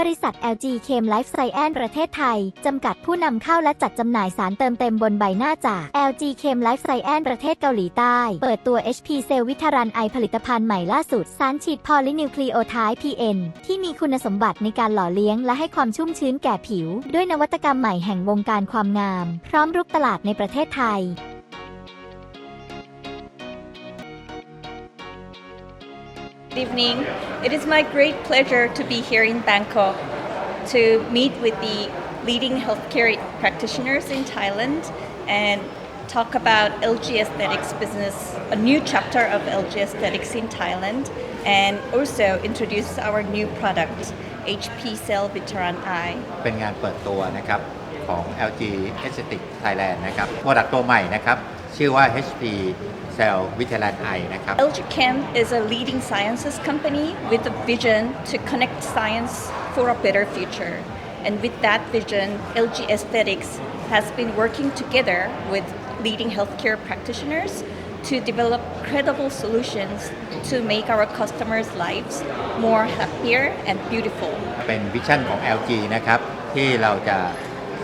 บริษัท LG Chem Life Science ประเทศไทย จำกัดผู้นำเข้าและจัดจำหน่ายสารเติมเต็มบนใบหน้าจาก LG Chem Life Science ประเทศเกาหลีใต้ เปิดตัว HP Cell วิทารันไอผลิตภัณฑ์ใหม่ล่าสุด สารฉีดพอลินิวคลีโอไทด์ PN ที่มีคุณสมบัติในการหล่อเลี้ยงและให้ความชุ่มชื้นแก่ผิว ด้วยนวัตกรรมใหม่แห่งวงการความงาม พร้อมรุกตลาดในประเทศไทย Good evening. It is my great pleasure to be here in Bangkok to meet with the leading healthcare practitioners in Thailand and talk about LG Aesthetics business, a new chapter of LG Aesthetics in Thailand, and also introduce our new product, HP Cell Veteran Eye. เป็นงานเปิดตัวนะครับของ LG Aesthetic Thailand นะครับโปรดักต์ตัวใหม่นะครับ ชื่อว่า HP Cell Vitalan Eye นะครับ LG Chem is a leading sciences company with a vision to connect science for a better future. And with that vision, LG Aesthetics has been working together with leading healthcare practitioners to develop credible solutions to make our customers' lives more happier and beautiful. เป็นวิชั่นของ LG นะครับที่เราจะ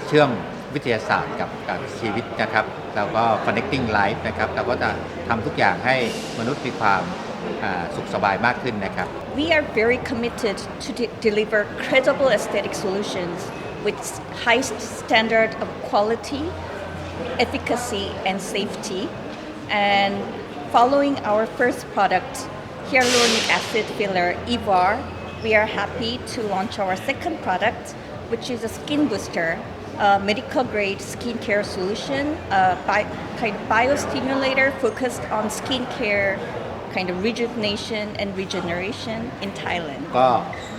เชื่อม วิทยาศาสตร์กับกับชีวิตนะครับแล้วก็ connecting life นะครับเราก็จะทำทุกอย่างให้มนุษย์มีความสุขสบายมากขึ้นนะครับ We are very committed to de- deliver credible aesthetic solutions with high standard of quality, efficacy, and safety. And following our first product, hyaluronic acid filler EVAR, we are happy to launch our second product, which is a skin booster, a medical grade skincare solution, a bi- kind of biostimulator focused on skincare kind of rejuvenation and regeneration in Thailand. ก็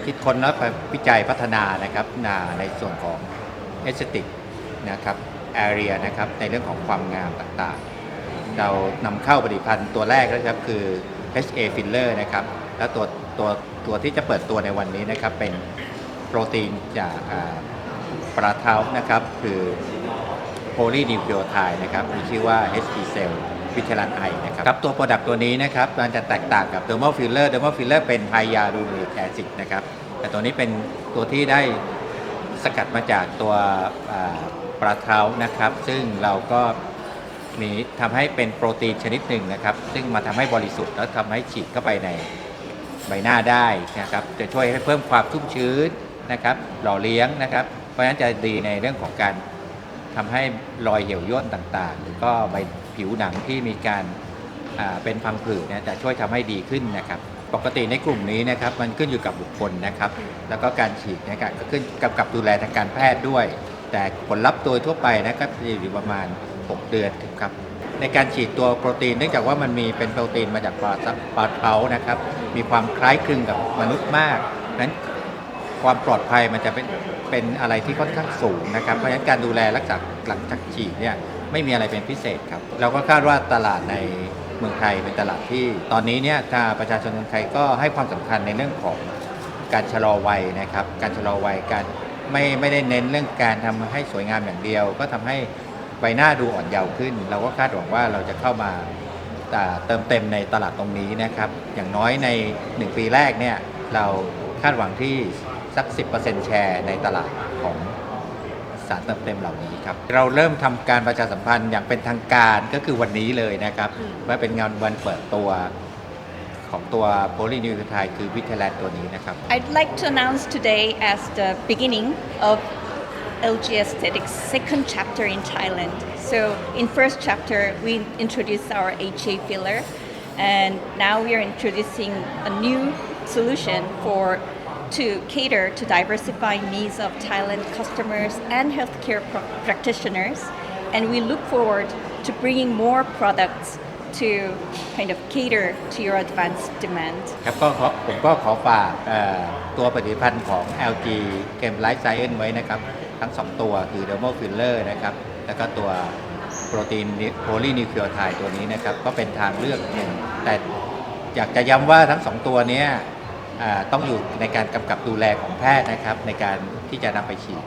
คิดค้นและวิจัยพัฒนานะครับนาในส่วนของเอสติกนะครับแอเรียนะครับในเรื่องของความงามต่างๆ เรานำเข้าผลิตภัณฑ์ตัวแรกนะครับคือ HA filler นะครับแล้วตัวตัวตัวที่จะเปิดตัวในวันนี้นะครับเป็นโปรตีนจากอ่า ปลาเท้านะครับคือโพลีนิวคลีโอไทด์นะครับมีชื่อว่า HP Cell วิทลันไอนะครับครับตัวโปรดักต์ตัวนี้นะครับมันจะแตกต่างกับ Dermal Filler Dermal Filler เป็นไฮยาลูริกแอซิดนะครับแต่ตัวนี้เป็นตัวที่ได้สกัดมาจากตัวอ่าปลาเท้านะครับ ซึ่งเราก็มีทำให้เป็นโปรตีนชนิดหนึ่งนะครับ ซึ่งมาทำให้บริสุทธิ์แล้วทำให้ฉีดเข้าไปในใบหน้าได้นะครับ จะช่วยให้เพิ่มความชุ่มชื้นนะครับ หล่อเลี้ยงนะครับ เพราะฉะนั้นจะดีในเรื่องของการทำให้รอยเหี่ยวย่นต่างๆ หรือก็ใบผิวหนังที่มีการเป็นพังผืดเนี่ยจะช่วยทำให้ดีขึ้นนะครับ ปกติในกลุ่มนี้นะครับมันขึ้นอยู่กับบุคคลนะครับ แล้วก็การฉีดนะครับก็ขึ้นกับกับดูแลทางการแพทย์ด้วย แต่ผลลัพธ์โดยทั่วไปนะครับจะอยู่ประมาณ 6 เดือนครับในการฉีดตัวโปรตีนเนื่องจากว่ามันมีเป็นโปรตีนมาจากปลาซับปลาเท้านะครับ มีความคล้ายคลึงกับมนุษย์มากนั้น ความปลอดภัยมันจะเป็นเป็นอะไรที่ค่อนข้างสูงนะครับ เพราะฉะนั้นการดูแลรักษาหลังจากฉีดเนี่ยไม่มีอะไรเป็นพิเศษครับ เราก็คาดว่าตลาดในเมืองไทยเป็นตลาดที่ ตอนนี้เนี่ยประชาชนคนไทยก็ให้ความสำคัญในเรื่องของการชะลอวัยนะครับ การชะลอวัยการไม่ไม่ได้เน้นเรื่องการทำให้สวยงามอย่างเดียว ก็ทำให้ใบหน้าดูอ่อนเยาว์ขึ้น เราก็คาดหวังว่าเราจะเข้ามาอ่าเติมเต็มในตลาดตรงนี้นะครับ อย่างน้อยใน 1 ปีแรกเนี่ยเราคาดหวังที่ สัก 10%แชร์ในตลาดของสารเติมเต็มเหล่านี้ครับ เราเริ่มทำการประชาสัมพันธ์อย่างเป็นทางการก็คือวันนี้เลยนะครับ ว่าเป็นงานวันเปิดตัวของตัวโพลีนิวคลีไทด์คือวิทยาลัยตัวนี้นะครับ I'd like to announce today as the beginning of LG Aesthetics second chapter in Thailand. So in first chapter we introduced our HA filler and now we are introducing a new solution for to cater to diversifying needs of Thailand customers and healthcare pro- practitioners and we look forward to bringing more products to kind of cater to your advanced demand. ครับก็ขอผมก็ขอฝากเอ่อตัวผลิตภัณฑ์ของ LG Chem Life Science ไว้นะครับ ทั้ง 2 ตัวคือ Dermal Filler นะครับ แล้วก็ตัวโปรตีนโพลีนิวคลีอไทด์ตัวนี้นะครับ ก็เป็นทางเลือกหนึ่งแต่อยากจะย้ำว่าทั้ง 2 ตัวเนี้ย ต้องอยู่ในการกำกับดูแลของแพทย์นะครับในการที่จะนำไปฉีด